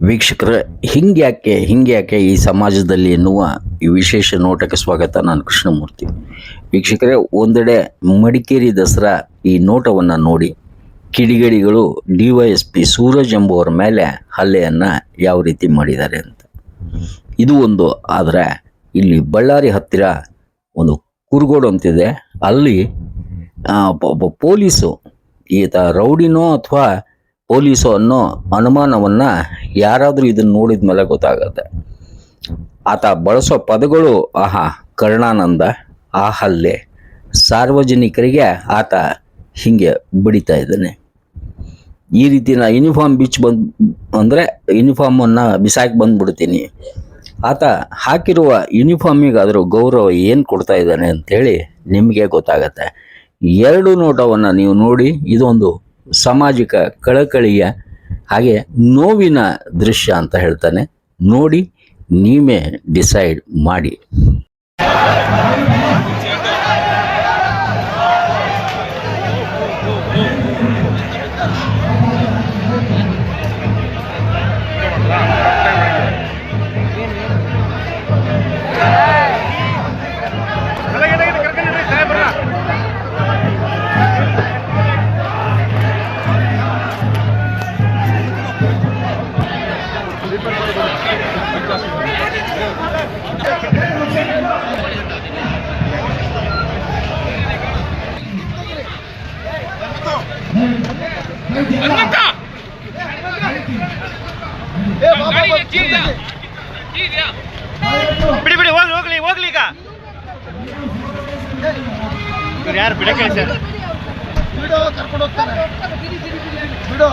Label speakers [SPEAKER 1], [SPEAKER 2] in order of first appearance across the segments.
[SPEAKER 1] ವೀಕ್ಷಕರ, ಹಿಂಗ್ಯಾಕೆ ಹಿಂಗ್ಯಾಕೆ ಈ ಸಮಾಜದಲ್ಲಿ ಎನ್ನುವ ಈ ವಿಶೇಷ ನೋಟಕ್ಕೆ ಸ್ವಾಗತ. ನಾನು ಕೃಷ್ಣಮೂರ್ತಿ. ವೀಕ್ಷಕರೇ, ಒಂದೆಡೆ ಮಡಿಕೇರಿ ದಸರಾ ಈ ನೋಟವನ್ನು ನೋಡಿ ಕಿಡಿಗಡಿಗಳು D Y S P Suraj ಎಂಬುವರ ಮೇಲೆ ಹಲ್ಲೆಯನ್ನು ಯಾವ ರೀತಿ ಮಾಡಿದ್ದಾರೆ ಅಂತ. ಇದು ಒಂದು, ಆದರೆ ಇಲ್ಲಿ ಬಳ್ಳಾರಿ ಹತ್ತಿರ ಒಂದು ಕುರುಗೋಡು ಅಂತಿದೆ. ಅಲ್ಲಿ ಪೊಲೀಸು, ಈತ ರೌಡಿನೋ ಅಥವಾ ಪೊಲೀಸು ಅನ್ನೋ ಅನುಮಾನವನ್ನು ಯಾರಾದರೂ ಇದನ್ನು ನೋಡಿದ ಮೇಲೆ ಗೊತ್ತಾಗತ್ತೆ. ಆತ ಬಳಸೋ ಪದಗಳು, ಆಹಾ, ಕರುಣಾನಂದ, ಆ ಹಲ್ಲೆ, ಸಾರ್ವಜನಿಕರಿಗೆ ಆತ ಹೀಗೆ ಬಡಿತಾ ಇದ್ದಾನೆ. ಈ ರೀತಿ ನಾ ಯೂನಿಫಾರ್ಮ್ ಬಿಚ್ ಬಂದು, ಅಂದರೆ ಯೂನಿಫಾರ್ಮನ್ನು ಬಿಸಾಕಿ ಬಂದ್ಬಿಡ್ತೀನಿ. ಆತ ಹಾಕಿರುವ ಯೂನಿಫಾರ್ಮಿಗಾದರೂ ಗೌರವ ಏನು ಕೊಡ್ತಾ ಇದ್ದಾನೆ ಅಂತೇಳಿ ನಿಮಗೆ ಗೊತ್ತಾಗತ್ತೆ. ಎರಡು ನೋಟವನ್ನು ನೀವು ನೋಡಿ, ಇದೊಂದು ಸಾಮಾಜಿಕ ಕಳಕಳಿಯ ಹಾಗೆ ನೋವಿನ ದೃಶ್ಯ ಅಂತ ಹೇಳ್ತಾನೆ. ನೋಡಿ ನೀವೇ ಡಿಸೈಡ್ ಮಾಡಿ.
[SPEAKER 2] ಬಿಡಿ ಬಿಡಿ ಹೋಗ್ಲಿ ಹೋಗ್ಲಿ ಹೋಗ್ಲಿ ಈಗ. ಯಾರು ಬಿಡಕ್ಕೆ ಸರ್.
[SPEAKER 3] ಬಿಡೋ ಕರ್ಕೊಂಡು ಹೋಗ್ತಾನೆ. ಬಿಡೋ.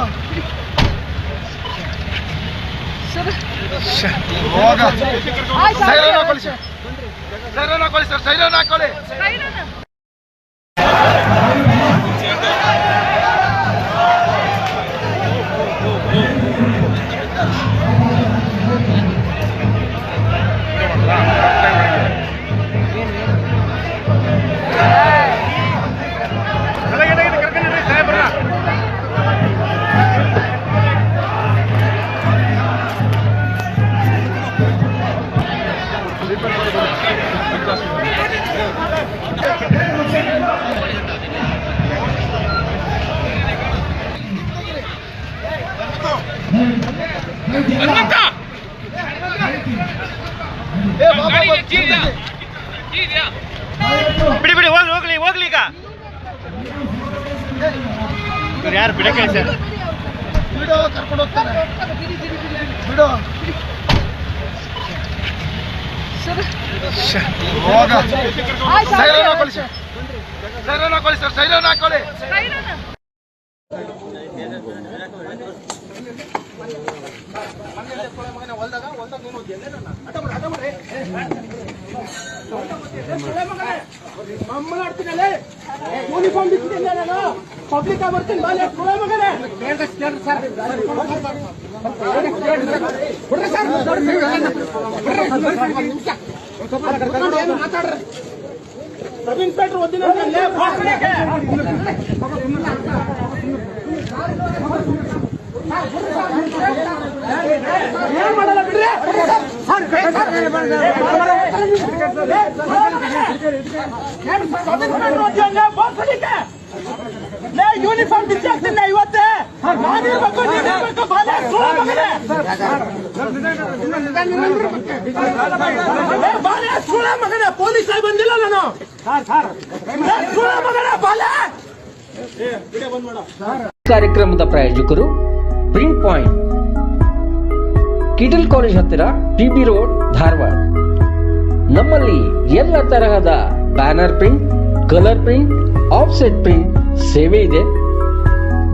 [SPEAKER 3] ಹೋಗ. ಸೈರನ್ ಹಾಕೊಳ್ಳಿ ಸರ್ ಸೈರನ್ ಹಾಕೊಳ್ಳಿ ಸರ್. ಸೈರನ್ ಹಾಕೊಳ್ಳಿ.
[SPEAKER 2] ಬಿಡಿ ಬಿಡಿ ಹೋಗ್ಲಿ ಹೋಗ್ಲಿ ಹೋಗ್ಲಿ ಈಗ. ಯಾರು ಬಿಡಕ್ಕೆ ಸರ್?
[SPEAKER 3] ಬಿಡೋ ಕರ್ಕೊಂಡು ಹೋಗ್ತಾರೆ ಬಿಡೋ. ಸರ್
[SPEAKER 4] ಯೂನಿಫಾರ್ಮ್ ಬಿಚ್ಚಿದ್ದೀನಿ ನಾನು ಪಬ್ಲಿಕ್ ಬರ್ತೀನಿ ಬಾಲೆ ಕೊಳೆ ಮಗನೇ ಕೇಳ್ರಿ ಕೇಳ್ರಿ ಸರ್ ಬಿಡ್ರಿ ಸರ್ ಬಿಡ್ರಿ ಮಾತಾಡ್ರಿ ಸಬ್ ಇನ್ಸ್ಪೆಕ್ಟರ್ ಒದ್ದಿನ ಏನ್ ಮಾಡಲ್ಲ ಬಿಡ್ರಿ ಸರ್ ಯೂನಿಫಾರ್ಮ್ ಬಿಚ್ಚಿ ಹಾಕ್ತೀನಿ ಇವತ್ತೇ ಪೊಲೀಸ್ ಆಗಿ ಬಂದಿಲ್ಲ ನಾನು
[SPEAKER 5] ಕಾರ್ಯಕ್ರಮದ ಪ್ರಾಯೋಜಕರು ಪ್ರಿಂಟ್ ಪಾಯಿಂಟ್. ಕಿಟಲ್ ಕಾಲೇಜ್ ಹತ್ತಿರ ಟಿ ಬಿ ರೋಡ್, ಧಾರವಾಡ. ನಮ್ಮಲ್ಲಿ ಎಲ್ಲ ತರಹದ banner print, colour print, offset print ಸೇವೆ ಇದೆ.